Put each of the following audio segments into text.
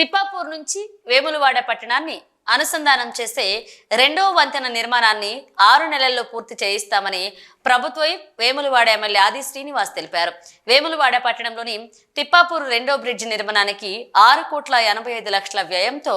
తిప్పాపూర్ నుంచి వేములవాడ పట్టణాన్ని అనుసంధానం చేసే రెండో వంతెన నిర్మాణాన్ని ఆరు నెలల్లో పూర్తి చేయిస్తామని ప్రభుత్వ వేములవాడ ఎమ్మెల్యే ఆది శ్రీనివాస్ తెలిపారు. వేములవాడ పట్టణంలోని తిప్పాపూర్ రెండో బ్రిడ్జ్ నిర్మాణానికి ఆరు కోట్ల ఎనభై ఐదు లక్షల వ్యయంతో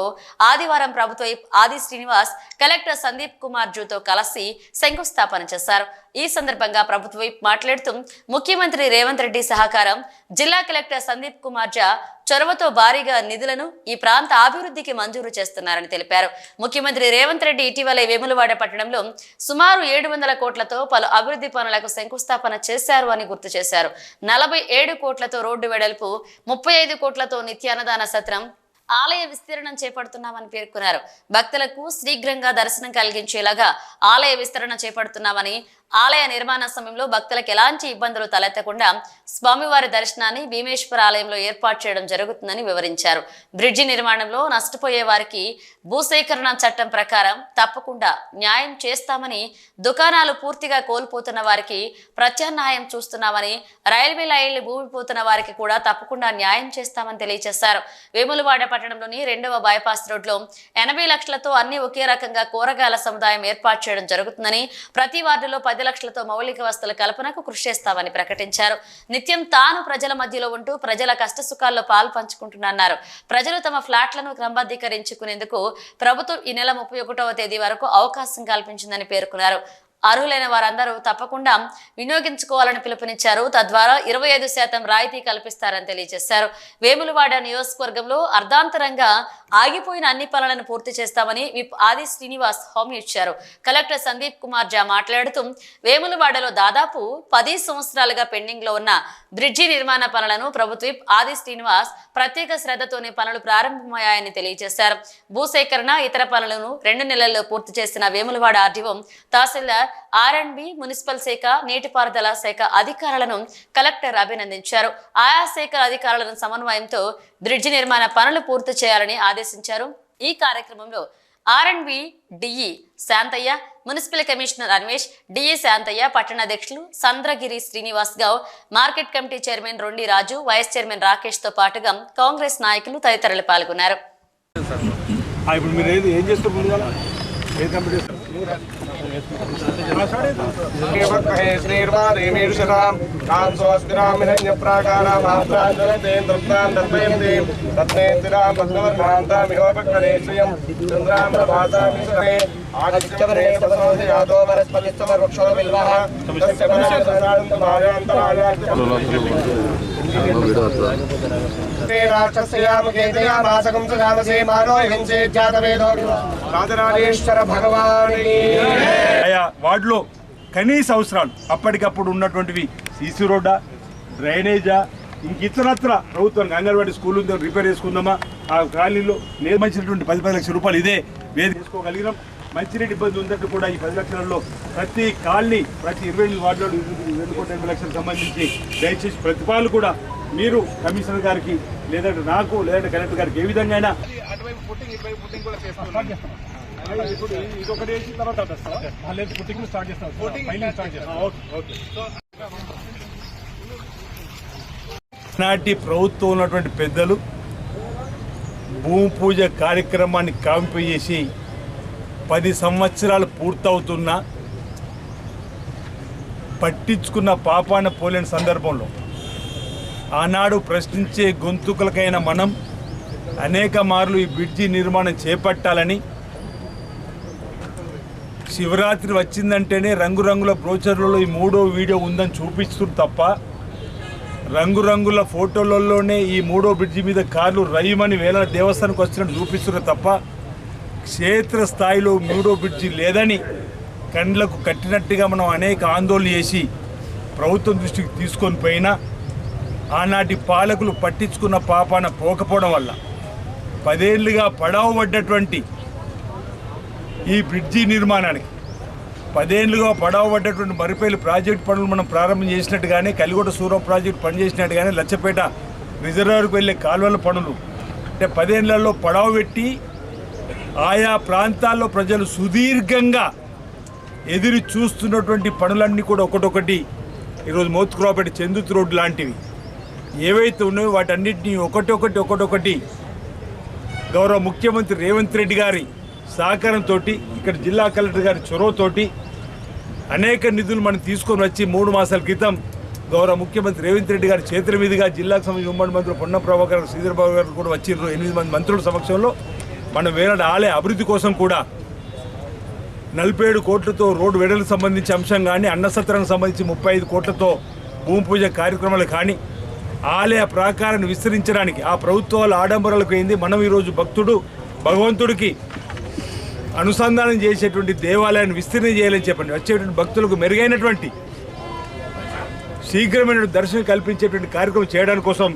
ఆదివారం ప్రభుత్వ ఆది శ్రీనివాస్ కలెక్టర్ సందీప్ కుమార్ జూతో కలిసి శంకుస్థాపన చేశారు. ఈ సందర్భంగా ప్రభుత్వ మాట్లాడుతూ ముఖ్యమంత్రి రేవంత్ రెడ్డి సహకారం జిల్లా కలెక్టర్ సందీప్ కుమార్ జా చొరవతో భారీగా నిధులను ఈ ప్రాంత అభివృద్ధికి మంజూరు చేస్తున్నారని తెలిపారు. ముఖ్యమంత్రి రేవంత్ రెడ్డి ఇటీవల వేములవాడ పట్టణంలో సుమారు ఏడు వందల కోట్లతో పలు అభివృద్ధి పనులకు శంకుస్థాపన చేశారు అని గుర్తు చేశారు. నలభై ఏడు కోట్లతో రోడ్డు వెడల్పు ముప్పై ఐదు కోట్లతో నిత్యాన్నదాన సత్రం ఆలయ విస్తీర్ణం చేపడుతున్నామని పేర్కొన్నారు. భక్తులకు శీఘ్రంగా దర్శనం కలిగించేలాగా ఆలయ విస్తరణ చేపడుతున్నామని ఆలయ నిర్మాణ సమయంలో భక్తులకు ఎలాంటి ఇబ్బందులు తలెత్తకుండా స్వామివారి దర్శనాన్ని భీమేశ్వర ఆలయంలో ఏర్పాటు చేయడం జరుగుతుందని వివరించారు. బ్రిడ్జి నిర్మాణంలో నష్టపోయే వారికి భూసేకరణ చట్టం ప్రకారం తప్పకుండా న్యాయం చేస్తామని దుకాణాలు పూర్తిగా కోల్పోతున్న వారికి ప్రత్యామ్నాయం చూస్తున్నామని రైల్వే లైన్లు భూమి పోతున్న వారికి కూడా తప్పకుండా న్యాయం చేస్తామని తెలియజేశారు. వేములవాడ పట్టణంలోని రెండవ బైపాస్ రోడ్లో ఎనభై లక్షలతో అన్ని ఒకే రకంగా కూరగాయల సముదాయం ఏర్పాటు చేయడం జరుగుతుందని ప్రతి వార్డులో పది లక్షలతో మౌలిక వసతుల కల్పనకు కృషి చేస్తామని ప్రకటించారు. నిత్యం తాను ప్రజల మధ్యలో ఉంటూ ప్రజల కష్టసుఖాల్లో పాలు పంచుకుంటున్నారు ప్రజలు తమ ఫ్లాట్లను క్రమబద్ధీకరించుకునేందుకు ప్రభుత్వం ఈ నెల ముప్పై ఒకటవ తేదీ వరకు అవకాశం కల్పించిందని పేర్కొన్నారు. అర్హులైన వారందరూ తప్పకుండా వినియోగించుకోవాలని పిలుపునిచ్చారు. తద్వారా ఇరవై ఐదు శాతం రాయితీ కల్పిస్తారని తెలియజేశారు. వేములవాడ నియోజకవర్గంలో అర్ధాంతరంగా ఆగిపోయిన అన్ని పనులను పూర్తి చేస్తామని విప్ ఆది శ్రీనివాస్ హామీ ఇచ్చారు. కలెక్టర్ సందీప్ కుమార్ జా మాట్లాడుతూ వేములవాడలో దాదాపు పది సంవత్సరాలుగా పెండింగ్లో ఉన్న బ్రిడ్జి నిర్మాణ పనులను ప్రభుత్వ విప్ ఆది శ్రీనివాస్ ప్రత్యేక శ్రద్ధతోనే పనులు ప్రారంభమయ్యాయని తెలియజేశారు. భూసేకరణ ఇతర పనులను రెండు నెలల్లో పూర్తి చేసిన Vemulawada RDO tahsildar R and B municipal శాఖ నీటిపారుదల శాఖ అధికారులను కలెక్టర్ అభినందించారు. ఆయా శాఖ అధికారులను సమన్వయంతో బ్రిడ్జి నిర్మాణ పనులు పూర్తి చేయాలని ఆదేశించారు. ఈ కార్యక్రమంలో R and B DE Santhaiah municipal commissioner Anvesh DE Santhaiah పట్టణాధ్యక్షులు Sandragiri Srinivas Goud market committee chairman Rondi Raju vice chairman రాకేష్తో పాటుగా కాంగ్రెస్ నాయకులు తదితరులు పాల్గొన్నారు. ఇప్పుడు మీరు ఏది ఏం చేస్తారు ముందుగా ఏ కంపెనీ చేస్తారు శ్రీర్వాదేమీషతాం కాం స్వస్తిరామిహన్యప్రాకారామాత్రాంతరతేంద్రతాం దర్శయంతి తత్నేంద్రాం భక్తవర్మాంతామిహోపక్రదేశ్రియం చంద్రాం ప్రభాసామి వార్డులో కనీస అవసరాలు అప్పటికప్పుడు ఉన్నటువంటివి సీసీ రోడ్డా డ్రైనేజా ఇంక ఇతరత్ర ప్రభుత్వానికి అంగన్వాడీ స్కూల్ ఉందో రిపేర్ చేసుకుందామా? ఆ కాలనీలో నిర్మించినటువంటి పది పది లక్షల రూపాయలు ఇదే వేది తీసుకోగలిగినాం మంచినీటి ఇబ్బంది ఉందంటే కూడా ఈ పది లక్షలలో ప్రతి కాలనీ ప్రతి ఇరవై ఎనిమిది వార్డులో రెండు కోట్ల ఎనభై లక్షలకు సంబంధించి దయచేసి ప్రతిపాలు కూడా మీరు కమిషనర్ గారికి లేదంటే నాకు లేదంటే కలెక్టర్ గారికి ఏ విధంగా అయినా ఇప్పుడు ఇదొకటి వేసిన తర్వాత? లేదు పుట్టింగ్ స్టార్ట్ చేస్తాం. ఓకే నాటి ప్రభుత్వం ఉన్నటువంటి పెద్దలు భూమి పూజ కార్యక్రమాన్ని కాంపి చేసి పది సంవత్సరాలు పూర్తవుతున్నా పట్టించుకున్న పాపాన పోలేని సందర్భంలో ఆనాడు ప్రశ్నించే గొంతుకలకైన మనం అనేక మార్లు ఈ బ్రిడ్జి నిర్మాణం చేపట్టాలని శివరాత్రి వచ్చిందంటేనే రంగురంగుల బ్రోచర్లలో ఈ మూడో వీడియో ఉందని చూపిస్తుంది తప్ప రంగురంగుల ఫోటోలలోనే ఈ మూడో బ్రిడ్జి మీద కార్లు రయ్యమని వేల దేవస్థానికి వచ్చినట్టు చూపిస్తున్నారు తప్ప క్షేత్ర స్థాయిలో మూడో బ్రిడ్జి లేదని కండ్లకు కట్టినట్టుగా మనం అనేక ఆందోళన చేసి ప్రభుత్వం దృష్టికి తీసుకొని పోయినా ఆనాటి పాలకులు పట్టించుకున్న పాపాన పోకపోవడం వల్ల పదేళ్ళుగా పడవబడ్డటువంటి ఈ బ్రిడ్జి నిర్మాణానికి పదేళ్ళుగా పడవబడ్డటువంటి మరిపేలు ప్రాజెక్ట్ పనులు మనం ప్రారంభం చేసినట్టుగానే కలిగొట సూరం ప్రాజెక్ట్ పనిచేసినట్టుగానే లచ్చపేట రిజర్వాయర్కు వెళ్ళే కాలువల పనులు అంటే పదేళ్ళలో పడవ పెట్టి ఆయా ప్రాంతాల్లో ప్రజలు సుదీర్ఘంగా ఎదురు చూస్తున్నటువంటి పనులన్నీ కూడా ఒకటొకటి. ఈరోజు మోత్కురాపేట చందుతు రోడ్డు లాంటివి. ఏవైతే ఉన్నాయో వాటన్నిటిని ఒకటొకటి ఒకటొకటి గౌరవ ముఖ్యమంత్రి రేవంత్ రెడ్డి గారి సహకారంతో ఇక్కడ జిల్లా కలెక్టర్ గారి చొరవతోటి అనేక నిధులు మనం తీసుకొని వచ్చి మూడు మాసాల క్రితం గౌరవ ముఖ్యమంత్రి రేవంత్ రెడ్డి గారి చేతుల మీదుగా జిల్లాకు సంబంధించిన ఉమ్మడి మంత్రులు పొన్న ప్రభాకర్ శ్రీధర్ బాబు గారు కూడా వచ్చిర్రు. ఎనిమిది మంది మంత్రుల సమక్షంలో మనం వేరే ఆలయ అభివృద్ధి కోసం కూడా నలభై ఏడు కోట్లతో రోడ్డు వెడలకు సంబంధించి అంశం కానీ అన్నసత్రానికి సంబంధించి ముప్పై ఐదు కోట్లతో భూమి పూజ కార్యక్రమాలు కానీ ఆలయ ప్రాకారాన్ని విస్తరించడానికి ఆ ప్రభుత్వాల ఆడంబరాలకు అయింది. మనం ఈరోజు భక్తుడు భగవంతుడికి అనుసంధానం చేసేటువంటి దేవాలయాన్ని విస్తరణ చేయాలని చెప్పండి. వచ్చేటువంటి భక్తులకు మెరుగైనటువంటి శీఘ్రమైన దర్శనం కల్పించేటువంటి కార్యక్రమం చేయడానికి కోసం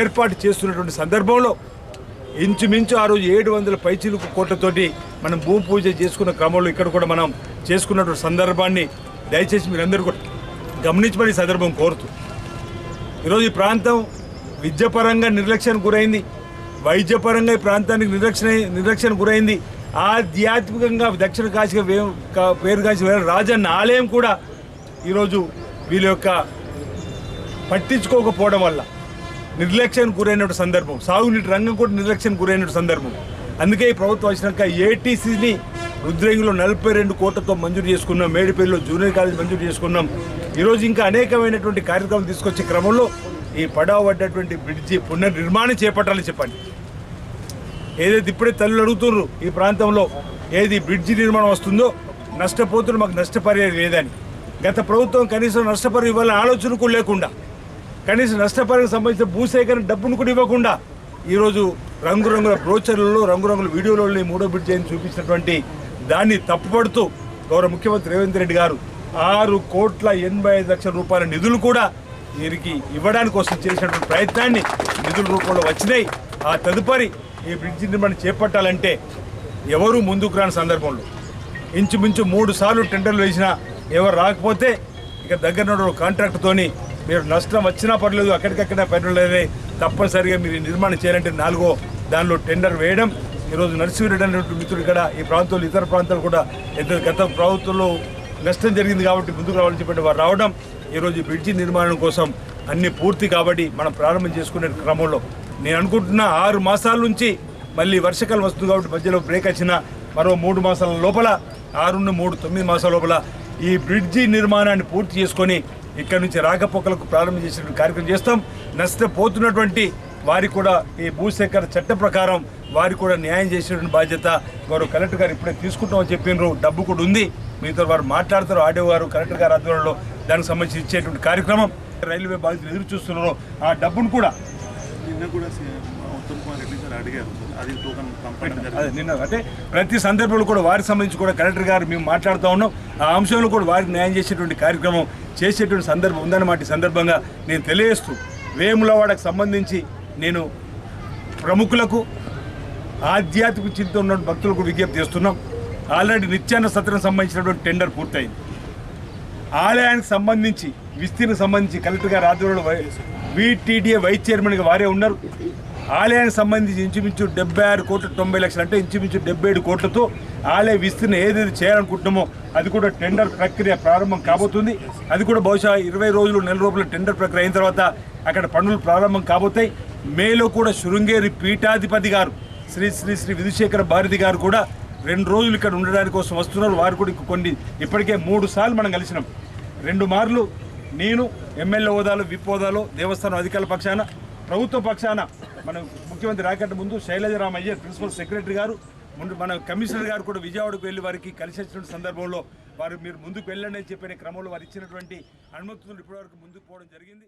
ఏర్పాటు చేస్తున్నటువంటి సందర్భంలో ఇంచుమించు ఆ రోజు ఏడు వందల పైచిలుకు కోట్లతోటి మనం భూమి పూజ చేసుకున్న క్రమంలో ఇక్కడ కూడా మనం చేసుకున్నటువంటి సందర్భాన్ని దయచేసి మీరందరూ కూడా గమనించమని సందర్భం కోరుతూ. ఈరోజు ఈ ప్రాంతం విద్యపరంగా నిర్లక్ష్యానికి గురైంది. వైద్యపరంగా ఈ ప్రాంతానికి నిర్లక్ష్య నిర్లక్ష్యానికి గురైంది. ఆధ్యాత్మికంగా దక్షిణ కాశీగా వే పేరు కాశీ రాజన్న ఆలయం కూడా ఈరోజు వీళ్ళ యొక్క పట్టించుకోకపోవడం వల్ల నిర్లక్ష్యానికి గురైన సందర్భం. సాగునీటి రంగం కూడా నిర్లక్ష్యానికి గురైన సందర్భం. అందుకే ఈ ప్రభుత్వం వచ్చినాక ఏటీసీని రుద్రంగిలో నలభై రెండు కోట్లతో మంజూరు చేసుకున్నాం. మేడిపల్లిలో జూనియర్ కాలేజ్ మంజూరు చేసుకున్నాం. ఈరోజు ఇంకా అనేకమైనటువంటి కార్యక్రమం తీసుకొచ్చే క్రమంలో ఈ పడవ పడ్డటువంటి బ్రిడ్జి పునర్నిర్మాణం చేపట్టాలని చెప్పండి. ఏదైతే ఇప్పుడే తల్లులు అడుగుతున్నారు ఈ ప్రాంతంలో ఏది బ్రిడ్జి నిర్మాణం వస్తుందో నష్టపోతున్న మాకు నష్టపరిహారం లేదని. గత ప్రభుత్వం కనీసం నష్టపరిహారం ఇవ్వాలని ఆలోచన కూడా లేకుండా కనీసం నష్టపరిహారం సంబంధించిన భూసేకరణ డబ్బును కూడా ఇవ్వకుండా ఈరోజు రంగురంగుల బ్రోచర్లలో రంగురంగుల వీడియోలలో మూడో బిడ్జ్ అని చూపించినటువంటి దాన్ని తప్పుపడుతూ గౌరవ ముఖ్యమంత్రి రేవంత్ రెడ్డి గారు ఆరు కోట్ల ఎనభై ఐదు లక్షల రూపాయల నిధులు కూడా వీరికి ఇవ్వడానికి కోసం చేసినటువంటి ప్రయత్నాన్ని నిధుల రూపంలో వచ్చినాయి. ఆ తదుపరి ఈ బ్రిడ్జి నిర్మాణం చేపట్టాలంటే ఎవరు ముందుకు రాని సందర్భంలో? ఇంచుమించు మూడు సార్లు టెండర్లు వేసినా ఎవరు రాకపోతే ఇక దగ్గర కాంట్రాక్ట్తోని మీరు నష్టం వచ్చినా పర్లేదు అక్కడికక్కడ పర్వాలేదే తప్పనిసరిగా మీరు నిర్మాణం చేయాలంటే నాలుగో దానిలో టెండర్ వేయడం ఈరోజు నర్సీరెడ్డి అనేటువంటి మిత్రుడు ఇక్కడ ఈ ప్రాంతంలో ఇతర ప్రాంతాలు కూడా ఇద్దరు గత ప్రభుత్వంలో నష్టం జరిగింది కాబట్టి ముందుకు రావాలని చెప్పి వారు రావడం ఈరోజు బ్రిడ్జి నిర్మాణం కోసం అన్ని పూర్తి కాబట్టి మనం ప్రారంభం చేసుకునే క్రమంలో. నేను అనుకుంటున్న ఆరు మాసాల నుంచి మళ్ళీ వర్షకాలం వస్తుంది కాబట్టి మధ్యలో బ్రేక్ వచ్చిన మరో మూడు మాసాల లోపల ఆరు నుండి మూడు తొమ్మిది మాసాల లోపల ఈ బ్రిడ్జి నిర్మాణాన్ని పూర్తి చేసుకొని ఇక్కడ నుంచి రాకపోకలకు ప్రారంభం చేసిన కార్యక్రమం చేస్తాం. నష్టపోతున్నటువంటి వారికి కూడా ఈ భూసేకరణ చట్ట ప్రకారం వారికి కూడా న్యాయం చేసేటువంటి బాధ్యత గౌరవ కలెక్టర్ గారు ఇప్పుడే తీసుకుంటామని చెప్పినారు. డబ్బు కూడా ఉంది. మీతో వారు మాట్లాడతారు. ఆడియో గారు కలెక్టర్ గారు ఆధ్వర్యంలో దానికి సంబంధించి ఇచ్చేటువంటి కార్యక్రమం రైల్వే బాధితులు ఎదురు చూస్తున్నారు. ఆ డబ్బును కూడా నిన్న కూడా ఉత్తమ్ కుమార్ రెడ్డి గారు అడిగారు. అది టోకన్ అదే నిన్న అంటే ప్రతి సందర్భంలో కూడా వారికి సంబంధించి కూడా కలెక్టర్ గారు మేము మాట్లాడుతూ ఉన్నాం. ఆ అంశంలో కూడా వారికి న్యాయం చేసేటువంటి కార్యక్రమం చేసేటువంటి సందర్భం ఉందన్నమాట. ఈ సందర్భంగా నేను తెలియజేస్తూ వేములవాడకు సంబంధించి నేను ప్రముఖులకు ఆధ్యాత్మిక చింత ఉన్న భక్తులకు విజ్ఞప్తి చేస్తున్నాం. ఆల్రెడీ నిత్యాన్న సత్రం సంబంధించినటువంటి టెండర్ పూర్తయింది. ఆలయానికి సంబంధించి విస్తీర్ణ సంబంధించి కలెక్టర్ గారు ఆధ్వర్యంలో వై- వైస్ చైర్మన్గా వారే ఉన్నారు. ఆలయానికి సంబంధించి ఇంచుమించు డెబ్బై ఆరు కోట్ల తొంభై లక్షలు అంటే ఇంచుమించు డెబ్బై ఏడు కోట్లతో ఆలయ విస్తీర్ణ ఏదైతే చేయాలనుకుంటున్నామో అది కూడా టెండర్ ప్రక్రియ ప్రారంభం కాబోతుంది. అది కూడా బహుశా ఇరవై రోజులు నెల రోజుల టెండర్ ప్రక్రియ అయిన తర్వాత అక్కడ పనులు ప్రారంభం కాబోతాయి. మేలో కూడా శృంగేరి పీఠాధిపతి గారు శ్రీ శ్రీ శ్రీ విధుశేఖర భారతి గారు కూడా రెండు రోజులు ఇక్కడ ఉండడానికి కోసం వస్తున్నారు. వారు కూడా కొన్ని ఇప్పటికే మూడు సార్లు మనం కలిసినాం. రెండు మార్లు నేను ఎమ్మెల్యే హోదాలో విప్ హోదాలో దేవస్థానం అధికారుల పక్షాన ప్రభుత్వ పక్షాన మన ముఖ్యమంత్రి రాకంటే ముందు శైలజరామ్ అయ్యర్ ప్రిన్సిపల్ సెక్రటరీ గారు ముందు మన కమిషనర్ గారు కూడా విజయవాడకు వెళ్ళి వారికి కలిసి వచ్చిన సందర్భంలో వారు మీరు ముందుకు వెళ్ళండి అని చెప్పిన క్రమంలో వారు ఇచ్చినటువంటి అనుమతులు ఇప్పటివరకు ముందుకు పోవడం జరిగింది.